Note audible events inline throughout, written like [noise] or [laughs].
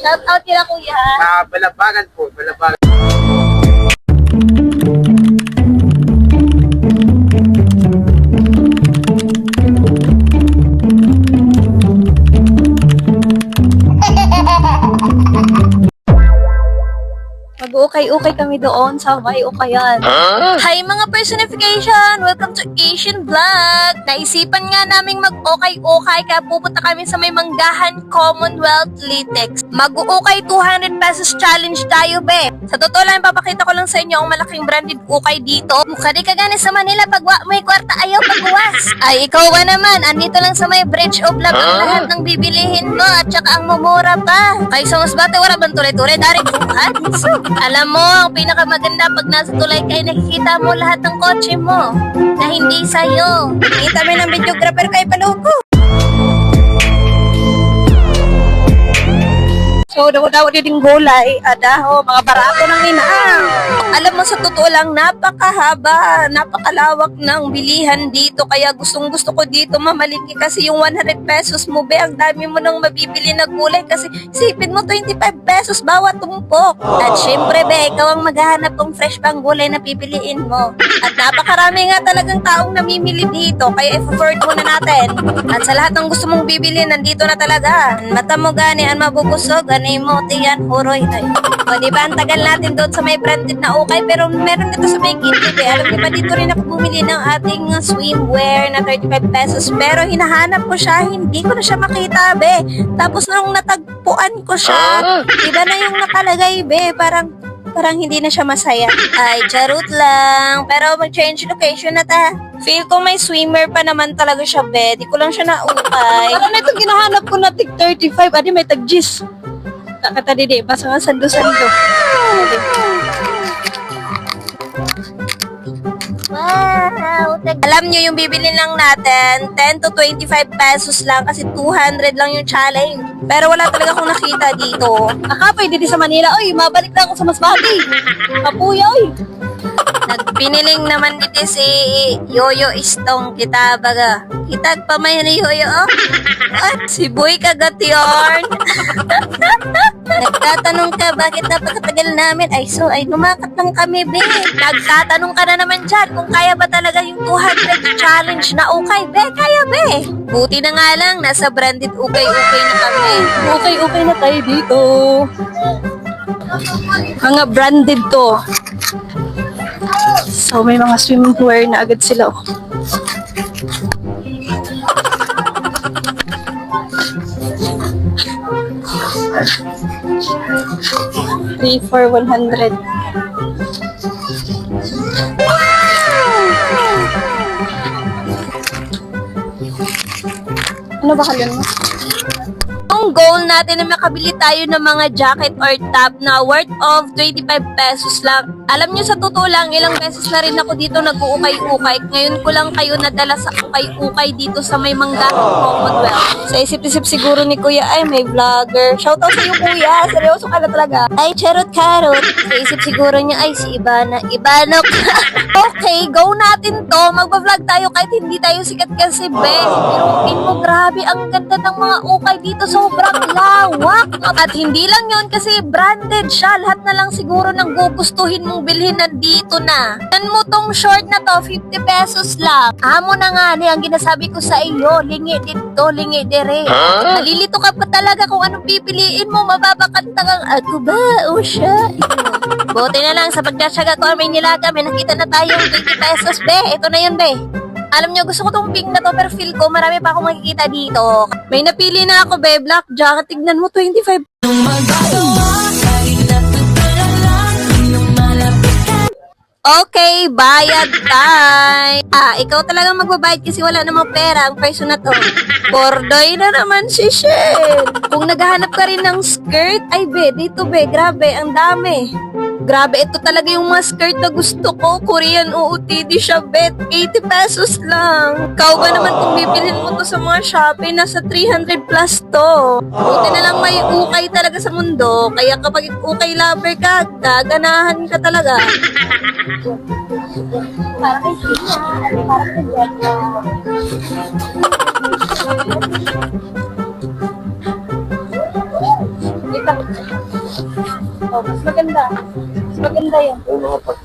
Shout out kila kuya. Ah, balabagan po, balabagan. Mag-ukay-ukay kami doon sa may ukayan. Hi mga personification! Welcome to Asian Vlog! Naisipan nga naming mag-ukay-ukay kaya pupunta kami sa may Manggahan Commonwealth Litex. Mag-ukay 200 pesos challenge tayo, be! Sa totoo lang, papakita ko lang sa inyo ang malaking branded ukay dito. Mukha di ka gani sa Manila pag wa may kwarta ayaw pagbuwas. Ay, ikaw ba naman? Andito lang sa may Bridge of Love ang lahat ng bibilihin mo at saka ang mumura pa. Kay sa mas bate, wala bang tuloy-tuloy? Dari. So, alam mo, ang pinakamaganda pag nasa tulay kayo, nakikita mo lahat ng kotse mo na hindi sa'yo. Kita mo ng videographer kay Paluko. So, daw-daw din gulay, adaho, mga barato ng inaang. Alam mo, sa totoo lang, napakahaba, napakalawak ng bilihan dito. Kaya gustong gusto ko dito mamaliki kasi yung 100 pesos mo, be, ang dami mo nang mabibili na gulay kasi sipin mo 25 pesos bawat tumpok. At syempre, be, ikaw ang maghahanap ng fresh pang gulay na pipiliin mo. At napakarami nga talagang taong namimili dito, kaya i-forward muna natin. At sa lahat ng gusto mong bibili, nandito na talaga. Mata mo gani, ang mabubusog, gani mo, tiyan, huroy. Ay. O, di ba, ang tagal natin doon sa may branded na ukay, pero meron dito sa may gilid eh. Alam niyo ba, dito rin ako bumili ng ating swimwear na 35 pesos, pero hinahanap ko siya, hindi ko na siya makita, be. Tapos nung natagpuan ko siya, iba na yung nakalagay, be, parang parang hindi na siya masaya. Ay, charot lang. Pero mag-change location na ta. Feel ko may swimmer pa naman talaga siya, be. Di ko lang siya naukay. Parang ito ginahanap ko na tig 35. Adi, may tag Nakata di, basta nga sando-sando. Wow! Alam nyo, yung bibili lang natin, 10 to 25 pesos lang kasi 200 lang yung challenge. Pero wala talaga akong nakita dito. Akapay, dito sa Manila. Oy, mabalik na ako sa Masbate. Kapuya, oy. Nagpiniling naman dito si Yoyo Istong kita baga. Kitag pa may ni Yoyo, oh. At si Boy Kagation. [laughs] Nagtatanong ka, bakit napakatagal namin? Ay, so, ay, lumakat lang kami, be. Nagtatanong ka na naman dyan kung kaya ba talaga yung 200 challenge na ukay, be. Kaya, be. Buti na nga lang, nasa branded ukay-ukay na kami. Ukay-ukay na tayo dito. Mga branded to. So, may mga swimming wear na agad sila. Oh. Three for 100. Ano ba kalyan mo? Ang goal natin na makabili tayo ng mga jacket or top na worth of 25 pesos lang. Alam nyo sa totoo lang, ilang beses na rin ako dito nag-uukay-ukay. Ngayon ko lang kayo nadala sa ukay-ukay dito sa may manggahan Commonwealth. Sa isip-isip siguro ni Kuya, ay may vlogger. Shoutout sa iyo Kuya, seryoso ka na talaga. Ay, charot karot. Sa isip siguro niya, ay si Ibana. Ibanok. [laughs] okay, go natin to. Magpa-vlog tayo kahit hindi tayo sikat kasi, be. Pero mo, grabe, ang ganda ng mga ukay dito. Sobrang lawak. At hindi lang yon kasi branded siya. Lahat na lang siguro ng gugustuhin mong bilhin nandito na. Yan mo tong short na to, 50 pesos lang. Amo na nga ni, ang ginasabi ko sa iyo, lingi dito, lingi dire. Nalilito ka pa talaga kung anong pipiliin mo. Mababakanta kang, ako ba o siya? Buti na lang sa pagdasyaga ko may nilaga, may nakita na tayong 20 pesos, be. Ito na yun, be. Alam nyo, gusto ko tong pink na to, pero feel ko marami pa akong makikita dito. May napili na ako, be. Black jacket. Tignan mo, 25 Okay, bayad time. Ah, ikaw talagang magbabayad kasi wala namang pera ang person na to. Bordoy na naman si Shell. Kung naghahanap ka rin ng skirt, ay be, dito be, grabe, ang dami. Grabe, ito talaga yung mga skirt na gusto ko. Korean OOTD siya, bet. 80 pesos lang. Ikaw ba naman kung bibilhin mo to sa mga Shopee, nasa 300 plus to. Buti na lang may ukay talaga sa mundo. Kaya kapag ukay lover ka, gaganahan ka talaga. Para kay Sina, para kay. Wait lang. [laughs] Oh, mas maganda. Maganda yan. Yung mga pag...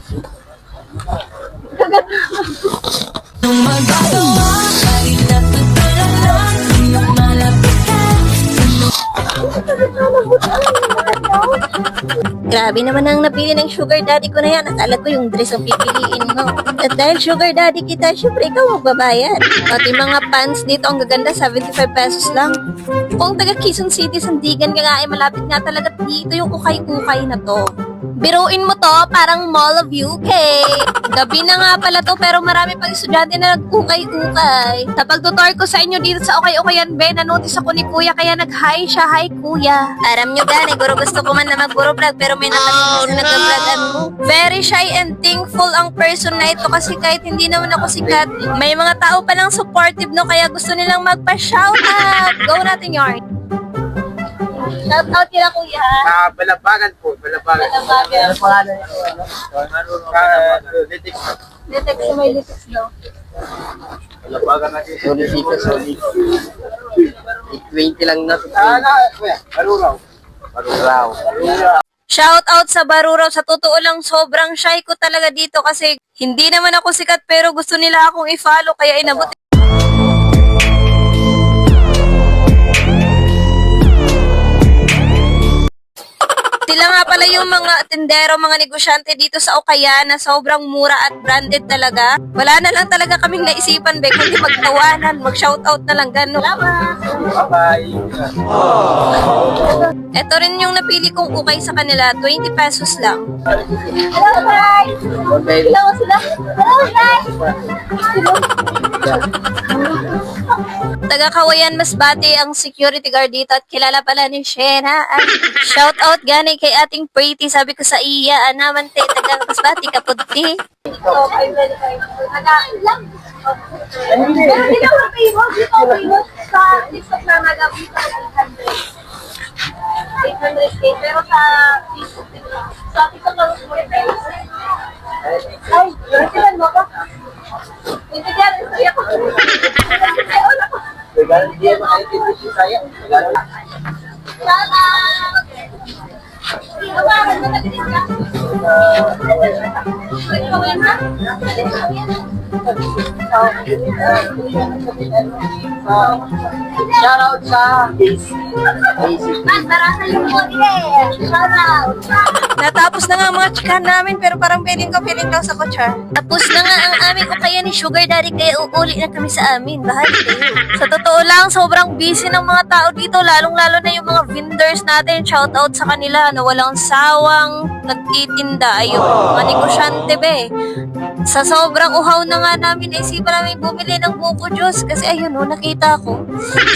Grabe naman ang napili ng sugar daddy ko na yan. Akala ko yung dress ang pipiliin mo. At dahil sugar daddy kita, syempre ikaw magbabayad. Pati mga pants dito ang gaganda, 75 pesos lang. Kung taga Quezon City, Sandigan ka nga ay malapit nga talaga dito yung ukay-ukay na to. Biruin mo to, parang Mall of UK. Gabi na nga pala to, pero marami pang estudyante na nag-ukay-ukay. Sa pagtutor ko sa inyo dito sa Okay-Ukayan, be, nanotice ako ni Kuya, kaya nag-hi siya. Hi, Kuya. Aram nyo gani, guro gusto ko man na mag-puro vlog, pero may nakatingin na nag-vlogan mo. Very shy and thankful ang person na ito kasi kahit hindi naman ako sikat, may mga tao pa lang supportive, no? Kaya gusto nilang magpa-shoutout. Go natin, Yarn. Shoutout kila Kuya. Ah, balabagan po, balabagan. Balabagan. Ano pangalan niyo? Ano? Ah, Detect. Detect sa may litis daw. Balabagan natin. Solid dito, solid. 820 lang na. Ah, na, kuya. Baruraw. Paruraw. Shout out sa Baruraw. Sa totoo lang, sobrang shy ko talaga dito kasi hindi naman ako sikat pero gusto nila akong i-follow kaya inabot. Sila nga pala yung mga tendero, mga negosyante dito sa Okaya na sobrang mura at branded talaga. Wala na lang talaga kaming naisipan, be, kundi magtawanan, mag-shoutout na lang, gano'n. Bye-bye. Ito rin yung napili kong ukay sa kanila, 20 pesos lang. Hello, guys! Hello sila. Hello, guys! Taga Kawayan Masbate ang security guard dito at kilala pala ni Shena. Ay, shout out gani kay ating pretty. Sabi ko sa iya, naman te, taga Masbate kaputi. Ito, ay very Regalo dia makaitin si saya. Regalo. Shout out! Sa! Natapos na nga ang mga chikan namin pero parang feeling ko, feeling lang sa kutsar. Tapos na nga ang aming o kaya ni Sugar Daddy kaya uuli na kami sa amin. Bahal kayo. Sa totoo lang, sobrang busy ng mga tao dito, lalong-lalo na yung mga vendors natin. Shout out sa kanila na walang sawang nagtitinda. Ayun, mga negosyante be. Sa sobrang uhaw na nga namin, naisipan namin bumili ng buko juice kasi ayun oh, nakita ko.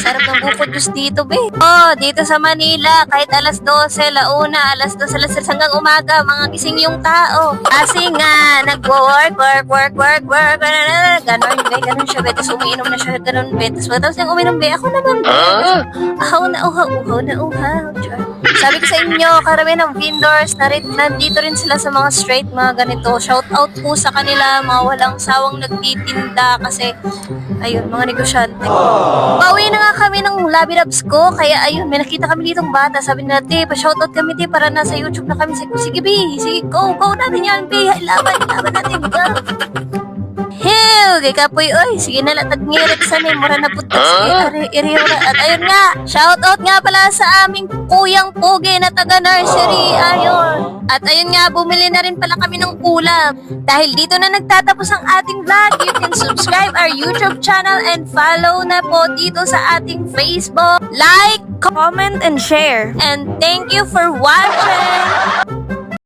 Sarap ng buko juice dito, be. Oh, dito sa Manila, kahit alas 12, launa, alas 12, alas 3 hanggang umaga, mga gising yung tao. Kasi nga, nagwo-work, work, work, work, work, ganon, be, ganon siya, be. Umiinom na siya, ganon, be. Tapos niyang uminom, be, ako naman, be. Uhaw na uhaw, uhaw na uhaw. Sabi ko sa inyo, karamihan ng vendors, narit, nandito rin sila sa mga straight, mga ganito. Shout out po sa kanila, mga walang sawang nagtitinda kasi, ayun, mga negosyante. Pauwi na nga kami ng Labi Labs ko, kaya ayun, may nakita kami ditong bata. Sabi nila, te, pa-shoutout kami, te, para nasa YouTube na kami. Sige, sige, B, sige, go, go natin yan, B, laban, laban natin, go. Hill, kay Kapoy, oy, sige na lang, tagngirit sa ni, mura na putas, iri, iri, At ayun nga, shoutout nga pala sa aming kuyang pugi na taga nursery, ayun. At ayun nga, bumili na rin pala kami ng ulam. Dahil dito na nagtatapos ang ating vlog, you can subscribe our YouTube channel and follow na po dito sa ating Facebook. Like, comment, and share. And thank you for watching!